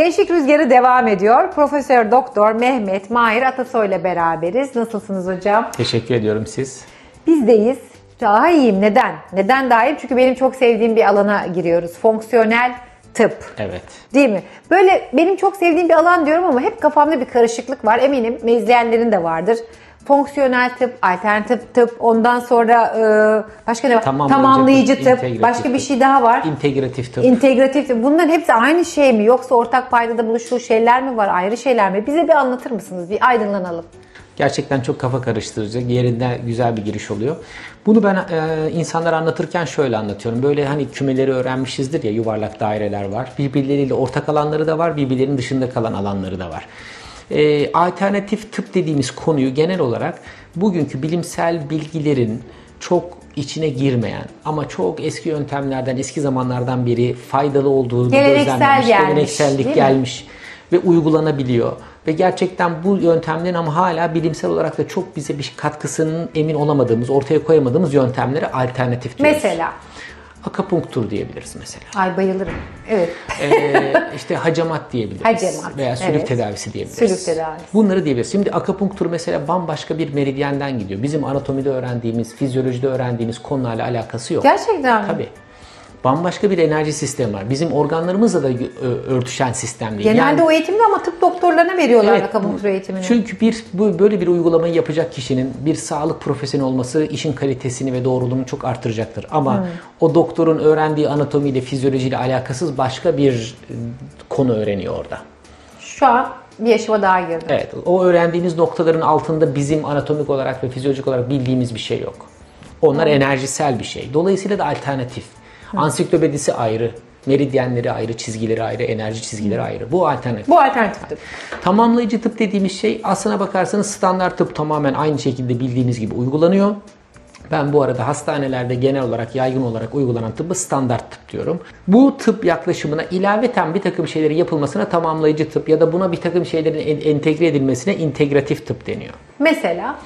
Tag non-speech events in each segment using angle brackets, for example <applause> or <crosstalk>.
Gençlik Rüzgarı devam ediyor. Profesör Doktor Mehmet Mahir Atasoy ile beraberiz. Nasılsınız hocam? Teşekkür ediyorum siz. Bizdeyiz. Daha iyiyim. Neden? Neden daha iyiyim? Çünkü benim çok sevdiğim bir alana giriyoruz. Fonksiyonel tıp. Evet. Değil mi? Böyle benim çok sevdiğim bir alan diyorum ama hep kafamda bir karışıklık var. Eminim izleyenlerin de vardır. Fonksiyonel tıp, alternatif tıp, ondan sonra e, başka ne var? Tamamlayıcı Tamamlayıcı tıp, tıp, başka bir tıp. şey daha var. İntegratif tıp. İntegratif tıp. Bunların hepsi aynı şey mi? Yoksa ortak paydada buluştuğu şeyler mi var? Ayrı şeyler mi? Bize bir anlatır mısınız? Bir aydınlanalım. Gerçekten çok kafa karıştırıcı, yerinde güzel bir giriş oluyor. Bunu ben e, insanlara anlatırken şöyle anlatıyorum. Böyle hani kümeleri öğrenmişizdir ya yuvarlak daireler var. Birbirleriyle ortak alanları da var, birbirlerinin dışında kalan alanları da var. E, alternatif tıp dediğimiz konuyu genel olarak bugünkü bilimsel bilgilerin çok içine girmeyen ama çok eski yöntemlerden, eski zamanlardan beri faydalı olduğunu Geleneksel gözlemlemiş, gelmiş, geleneksellik gelmiş ve uygulanabiliyor. Ve gerçekten bu yöntemlerin ama hala bilimsel olarak da çok bize bir katkısının emin olamadığımız, ortaya koyamadığımız yöntemlere alternatif diyoruz. Mesela. Akupunktur diyebiliriz mesela. Ay bayılırım. Evet. Ee, <laughs> işte hacamat diyebiliriz. Hacamat, Veya sülük evet. tedavisi diyebiliriz. Sülük tedavisi. Bunları diyebiliriz. Şimdi akupunktur mesela bambaşka bir meridyenden gidiyor. Bizim anatomide öğrendiğimiz, fizyolojide öğrendiğimiz konularla alakası yok. Gerçekten mi? Tabii. Bambaşka bir enerji sistemi var. Bizim organlarımızla da örtüşen sistem değil. Genelde Yani- o eğitimde ama tıp doktorlarına veriyorlar Evet, akupunktur eğitimini. Çünkü bir bu böyle bir uygulamayı yapacak kişinin bir sağlık profesyoneli olması işin kalitesini ve doğruluğunu çok artıracaktır. Ama Hmm. o doktorun öğrendiği anatomiyle, fizyolojiyle alakasız başka bir e, konu öğreniyor orada. Şu an bir yaşıma daha girdim. Evet, o öğrendiğiniz noktaların altında bizim anatomik olarak ve fizyolojik olarak bildiğimiz bir şey yok. Onlar enerjisel bir şey. Dolayısıyla da alternatif. Ansiklopedisi ayrı, meridyenleri ayrı, çizgileri ayrı, enerji çizgileri ayrı. Bu alternatif. Bu alternatif tıp. Tamamlayıcı tıp dediğimiz şey aslına bakarsanız standart tıp tamamen aynı şekilde bildiğiniz gibi uygulanıyor. Ben bu arada hastanelerde genel olarak yaygın olarak uygulanan tıbbı standart tıp diyorum. Bu tıp yaklaşımına ilaveten bir takım şeylerin yapılmasına tamamlayıcı tıp ya da buna bir takım şeylerin en- entegre edilmesine integratif tıp deniyor. Mesela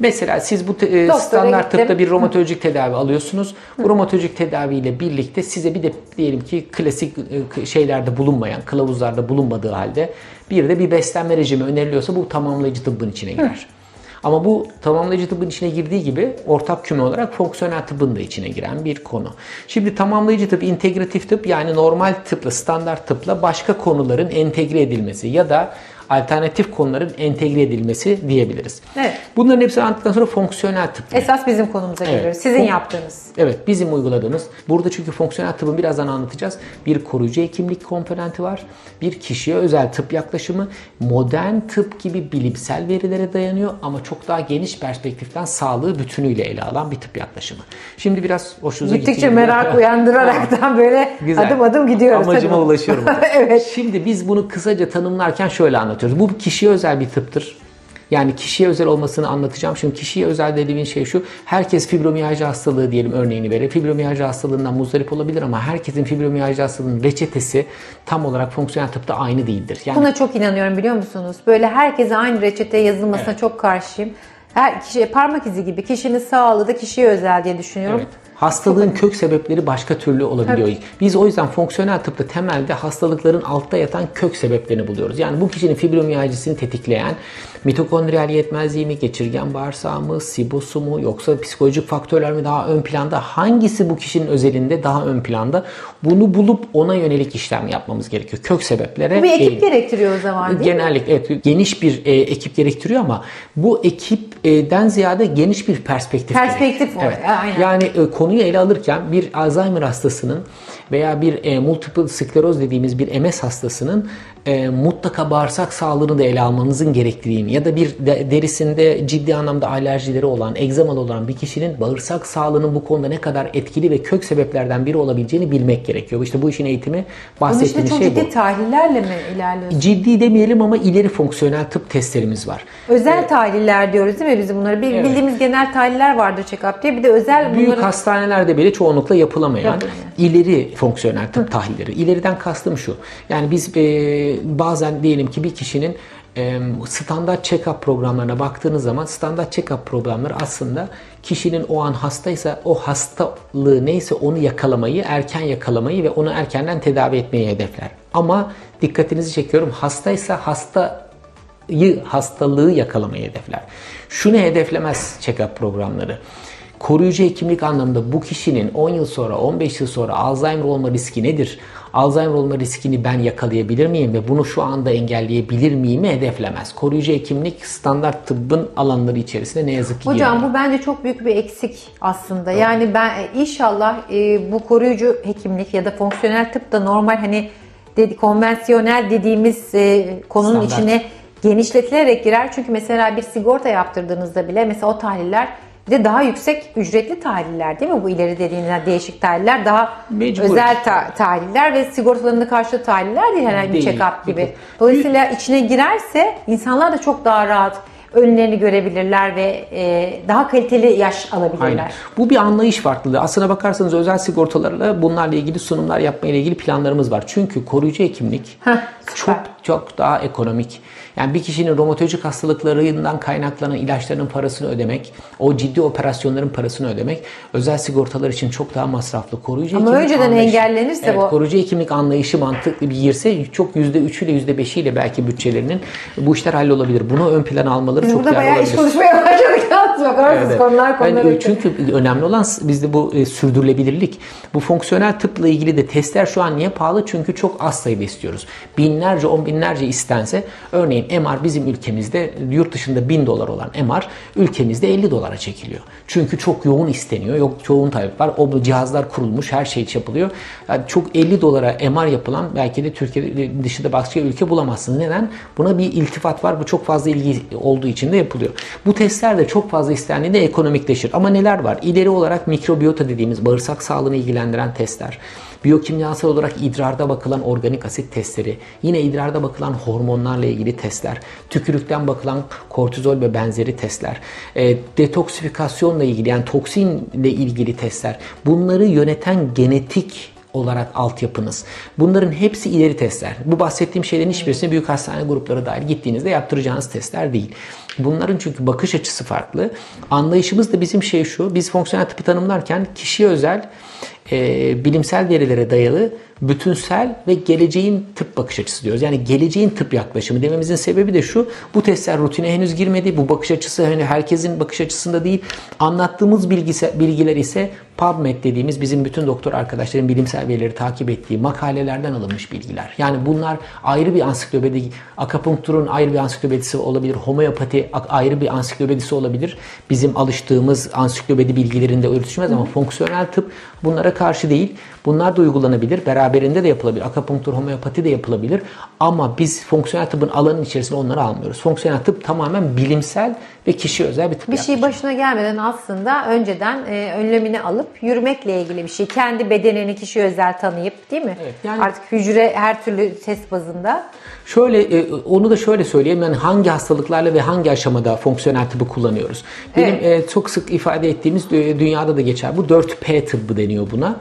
Mesela siz bu te- e, Doktora standart gittim. tıpta bir romatolojik tedavi alıyorsunuz. Bu romatolojik tedaviyle birlikte size bir de diyelim ki klasik e, şeylerde bulunmayan, kılavuzlarda bulunmadığı halde bir de bir beslenme rejimi öneriliyorsa bu tamamlayıcı tıbbın içine girer. Ama bu tamamlayıcı tıbbın içine girdiği gibi ortak küme olarak fonksiyonel tıbbın da içine giren bir konu. Şimdi tamamlayıcı tıp, integratif tıp yani normal tıpla, standart tıpla başka konuların entegre edilmesi ya da alternatif konuların entegre edilmesi diyebiliriz. Evet. Bunların hepsini anlattıktan sonra fonksiyonel tıp. esas bizim konumuza Evet. geliyoruz. Sizin Bu- yaptığınız. Evet bizim uyguladığımız. Burada çünkü fonksiyonel tıbbın birazdan anlatacağız. Bir koruyucu hekimlik komponenti var. Bir kişiye özel tıp yaklaşımı. Modern tıp gibi bilimsel verilere dayanıyor ama çok daha geniş perspektiften sağlığı bütünüyle ele alan bir tıp yaklaşımı. Şimdi biraz hoşunuza Gittikçe gittiği gibi- merak <laughs> uyandıraraktan böyle Güzel. adım adım gidiyoruz. Amacıma ulaşıyorum. <laughs> evet. Şimdi biz bunu kısaca tanımlarken şöyle anlatıyoruz. Bu kişiye özel bir tıptır. Yani kişiye özel olmasını anlatacağım. Şimdi kişiye özel dediğim şey şu. Herkes fibromiyalji hastalığı diyelim örneğini verir. Fibromiyalji hastalığından muzdarip olabilir ama herkesin fibromiyalji hastalığının reçetesi tam olarak fonksiyonel tıpta aynı değildir. Yani Buna çok inanıyorum biliyor musunuz? Böyle herkese aynı reçete yazılmasına çok karşıyım. Her kişi parmak izi gibi kişinin sağlığı da kişiye özel diye düşünüyorum. Evet. Hastalığın kök sebepleri başka türlü olabiliyor. Tabii. Biz o yüzden fonksiyonel tıpta temelde hastalıkların altta yatan kök sebeplerini buluyoruz. Yani bu kişinin fibromiyajisini tetikleyen mitokondriyal yetmezliği mi, geçirgen bağırsağı mı, sibosu mu yoksa psikolojik faktörler mi daha ön planda? Hangisi bu kişinin özelinde daha ön planda? Bunu bulup ona yönelik işlem yapmamız gerekiyor. Kök sebeplere Bu bir ekip eğilim. gerektiriyor o zaman değil mi? Genellikle evet geniş bir e, ekip gerektiriyor ama bu ekipten ziyade geniş bir perspektif. Perspektif gerektiriyor. var, aynen. Yani e, konuyu ele alırken bir Alzheimer hastasının veya bir e, multiple skleroz dediğimiz bir MS hastasının e, mutlaka bağırsak sağlığını da ele almanızın gerektiğini ya da bir de- derisinde ciddi anlamda alerjileri olan, egzamalı olan bir kişinin bağırsak sağlığının bu konuda ne kadar etkili ve kök sebeplerden biri olabileceğini bilmek gerekiyor. İşte bu işin eğitimi Bunun için bahsettiğimiz çok şey ciddi bu. tahlillerle mi ilerliyorsunuz? Ciddi demeyelim ama ileri fonksiyonel tıp testlerimiz var. Özel tahliller diyoruz değil mi bizim bunları? Bir, Evet. Bildiğimiz genel tahliller vardır check-up diye. Bir de özel Büyük bunları... hastanelerde bile çoğunlukla yapılamayan Yapılmayan. ileri fonksiyonel tıp tahlilleri. İleriden kastım şu. Yani biz e, bazen diyelim ki bir kişinin e, standart check-up programlarına baktığınız zaman standart check-up programları aslında kişinin o an hastaysa o hastalığı neyse onu yakalamayı, erken yakalamayı ve onu erkenden tedavi etmeyi hedefler. Ama dikkatinizi çekiyorum hastaysa hastayı hastalığı yakalamayı hedefler. Şunu hedeflemez check-up programları. Koruyucu hekimlik anlamında bu kişinin 10 yıl sonra, 15 yıl sonra Alzheimer olma riski nedir? Alzheimer olma riskini ben yakalayabilir miyim ve bunu şu anda engelleyebilir miyim hedeflemez. Koruyucu hekimlik standart tıbbın alanları içerisinde ne yazık ki Hocam girmiyor. bu bence çok büyük bir eksik aslında. Yani ben e, inşallah e, bu koruyucu hekimlik ya da fonksiyonel tıp da normal hani dedi, konvansiyonel dediğimiz e, konunun Standart. içine genişletilerek girer. Çünkü mesela bir sigorta yaptırdığınızda bile mesela o tahliller bir de daha yüksek ücretli tahliller değil mi? Bu ileri dediğiniz değişik tahliller daha Mecbur. özel ta- tahliller ve sigortalarında karşılığı tahliller değil herhangi bir check-up gibi. Dolayısıyla içine girerse insanlar da çok daha rahat önlerini görebilirler ve e, daha kaliteli yaş alabilirler. Aynen. Bu bir anlayış farklılığı. Aslına bakarsanız özel sigortalarla bunlarla ilgili sunumlar yapmayla ilgili planlarımız var. Çünkü koruyucu hekimlik Heh, süper. çok çok daha ekonomik. Yani bir kişinin romatolojik hastalıklarından kaynaklanan ilaçların parasını ödemek, o ciddi operasyonların parasını ödemek özel sigortalar için çok daha masraflı. Koruyucu Ama önceden anlayışı- engellenirse evet, bu- koruyucu hekimlik anlayışı mantıklı bir girse çok %3 ile %5 ile belki bütçelerinin bu işler hallolabilir. Bunu ön plana almaları Biz çok burada değerli bayağı olabilir. iş konuşmaya <laughs> başladık. Bakarsınız Evet. konular konular. Ben- çünkü önemli olan bizde bu e, sürdürülebilirlik. Bu fonksiyonel tıpla ilgili de testler şu an niye pahalı? Çünkü çok az sayıda istiyoruz. Binlerce, on binlerce istense örneğin MR bizim ülkemizde yurt dışında 1000 dolar olan MR ülkemizde 50 dolara çekiliyor. Çünkü çok yoğun isteniyor. Yok yoğun talep var. O cihazlar kurulmuş, her şey yapılıyor. Yani çok 50 dolara MR yapılan belki de Türkiye dışında başka ülke bulamazsınız. Neden? Buna bir iltifat var. Bu çok fazla ilgi olduğu için de yapılıyor. Bu testler de çok fazla istendiğinde ekonomikleşir. Ama neler var? İleri olarak mikrobiyota dediğimiz bağırsak sağlığını ilgilendiren testler. Biyokimyasal olarak idrarda bakılan organik asit testleri, yine idrarda bakılan hormonlarla ilgili testler, tükürükten bakılan kortizol ve benzeri testler, e, detoksifikasyonla ilgili yani toksinle ilgili testler, bunları yöneten genetik olarak altyapınız. Bunların hepsi ileri testler. Bu bahsettiğim şeylerin hiçbirisine büyük hastane grupları dahil gittiğinizde yaptıracağınız testler değil. Bunların çünkü bakış açısı farklı. Anlayışımız da bizim şey şu. Biz fonksiyonel tıpı tanımlarken kişiye özel e, bilimsel verilere dayalı bütünsel ve geleceğin tıp bakış açısı diyoruz. Yani geleceğin tıp yaklaşımı dememizin sebebi de şu. Bu testler rutine henüz girmedi. Bu bakış açısı hani herkesin bakış açısında değil. Anlattığımız bilgise, bilgiler ise PubMed dediğimiz bizim bütün doktor arkadaşların bilimsel verileri takip ettiği makalelerden alınmış bilgiler. Yani bunlar ayrı bir ansiklopedi, akapunkturun ayrı bir ansiklopedisi olabilir, homeopati ayrı bir ansiklopedisi olabilir. Bizim alıştığımız ansiklopedi bilgilerinde örtüşmez ama fonksiyonel tıp bunlara karşı değil. Bunlar da uygulanabilir. Beraberinde de yapılabilir. Akapunktur, homeopati de yapılabilir. Ama biz fonksiyonel tıbbın alanının içerisine onları almıyoruz. Fonksiyonel tıp tamamen bilimsel ve kişi özel bir tıp Bir şey başına gelmeden aslında önceden e, önlemini alıp yürümekle ilgili bir şey. Kendi bedenini kişi özel tanıyıp değil mi? Evet, yani- Artık hücre her türlü test bazında. Şöyle e, onu da şöyle söyleyeyim yani hangi hastalıklarla ve hangi aşamada fonksiyonel tıbbı kullanıyoruz. Benim e, çok sık ifade ettiğimiz dünyada da geçer. Bu 4P tıbbı deniyor buna.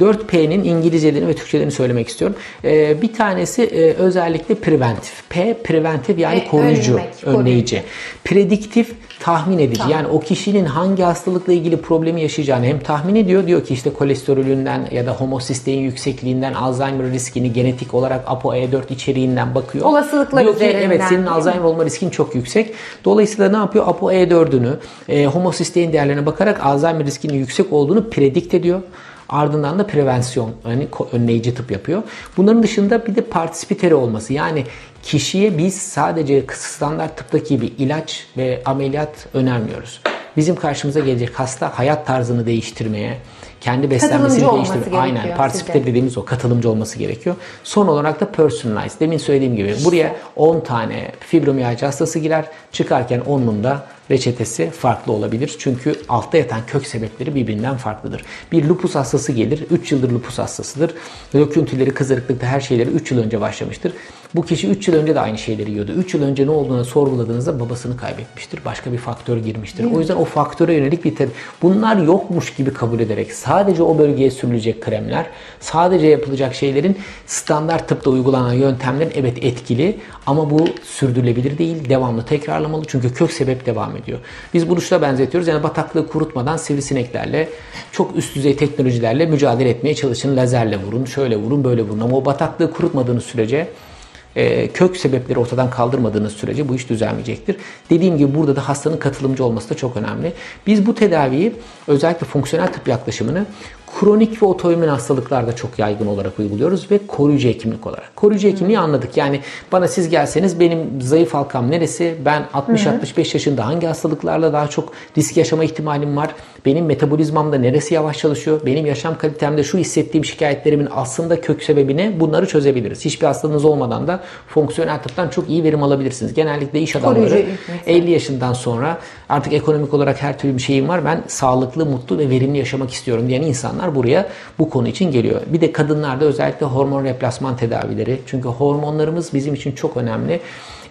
4P'nin İngilizcelerini ve Türkçelerini söylemek istiyorum. E, bir tanesi e, özellikle preventif. P preventif yani E, koruyucu, önlemek, koruyucu. önleyici. Prediktif tahmin edici. Yani o kişinin hangi hastalıkla ilgili problemi yaşayacağını hem tahmin ediyor. Diyor ki işte kolesterolünden ya da homosistein yüksekliğinden Alzheimer riskini genetik olarak ApoE4 içeriğinden bakıyor. Olasılıklar Diyor ki üzerinden, evet senin? Alzheimer olma riskin çok yüksek. Dolayısıyla ne yapıyor? ApoE4'ünü, e, homosistein değerlerine bakarak Alzheimer riskinin yüksek olduğunu predikt ediyor. Ardından da prevensyon yani önleyici tıp yapıyor. Bunların dışında bir de partisipiteri olması. Yani kişiye biz sadece standart tıptaki gibi ilaç ve ameliyat önermiyoruz. Bizim karşımıza gelecek hasta hayat tarzını değiştirmeye, kendi beslenmesini değiştirmeye. Aynen. size. dediğimiz o katılımcı olması gerekiyor. Son olarak da personalized. Demin söylediğim gibi buraya 10 tane fibromiyalji hastası girer. Çıkarken onun da reçetesi farklı olabilir. Çünkü altta yatan kök sebepleri birbirinden farklıdır. Bir lupus hastası gelir. 3 yıldır lupus hastasıdır. Döküntüleri, kızarıklıkta her şeyleri 3 yıl önce başlamıştır. Bu kişi 3 yıl önce de aynı şeyleri yiyordu. 3 yıl önce ne olduğunu sorguladığınızda babasını kaybetmiştir. Başka bir faktör girmiştir. O yüzden o faktöre yönelik bir tedavi. Bunlar yokmuş gibi kabul ederek sadece o bölgeye sürülecek kremler, sadece yapılacak şeylerin standart tıpta uygulanan yöntemlerin evet etkili ama bu sürdürülebilir değil. Devamlı tekrarlamalı çünkü kök sebep devam ediyor. Ediyor. Biz bunu şuna benzetiyoruz. Yani bataklığı kurutmadan sivrisineklerle çok üst düzey teknolojilerle mücadele etmeye çalışın. Lazerle vurun, şöyle vurun, böyle vurun. Ama o bataklığı kurutmadığınız sürece e, kök sebepleri ortadan kaldırmadığınız sürece bu iş düzelmeyecektir. Dediğim gibi burada da hastanın katılımcı olması da çok önemli. Biz bu tedaviyi özellikle fonksiyonel tıp yaklaşımını kronik ve otoimmün hastalıklarda çok yaygın olarak uyguluyoruz ve koruyucu hekimlik olarak. Koruyucu hekimliği anladık. Yani bana siz gelseniz benim zayıf halkam neresi? Ben 60-65 yaşında hangi hastalıklarla daha çok risk yaşama ihtimalim var? Benim metabolizmamda neresi yavaş çalışıyor? Benim yaşam kalitemde şu hissettiğim şikayetlerimin aslında kök sebebi ne? Bunları çözebiliriz. Hiçbir hastalığınız olmadan da fonksiyonel tıptan çok iyi verim alabilirsiniz. Genellikle iş adamları Koruyucu hekimlik. 50 yaşından sonra artık ekonomik olarak her türlü bir şeyim var. Ben sağlıklı, mutlu ve verimli yaşamak istiyorum diyen insanlar buraya bu konu için geliyor. Bir de kadınlarda özellikle hormon replasman tedavileri. Çünkü hormonlarımız bizim için çok önemli.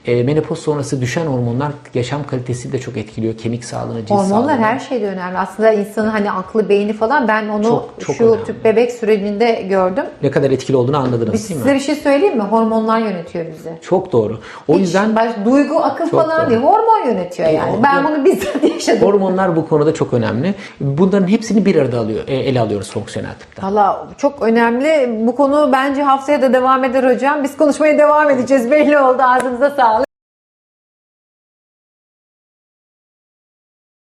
E, menopoz sonrası düşen hormonlar yaşam kalitesi de çok etkiliyor. Kemik sağlığını, cilt Hormonlar sağlığını. her şeyde önemli. Aslında insanın hani aklı, beyni falan ben onu Çok, çok şu önemli. tüp bebek sürecinde gördüm. Ne kadar etkili olduğunu anladınız Biz değil mi? size bir şey söyleyeyim mi? Hormonlar yönetiyor bizi. Çok doğru. O Hiç yüzden baş, duygu, akıl Çok falan doğru. değil. Hormon yönetiyor yani. Hormon. Ben bunu bizzat <laughs> yaşadım. hormonlar bu konuda çok önemli. Bunların hepsini bir arada alıyor, e, ele alıyoruz fonksiyonel tıpta. Valla çok önemli. Bu konu bence haftaya da devam eder hocam. Biz konuşmaya devam edeceğiz. Belli oldu. Ağzınıza sağlık.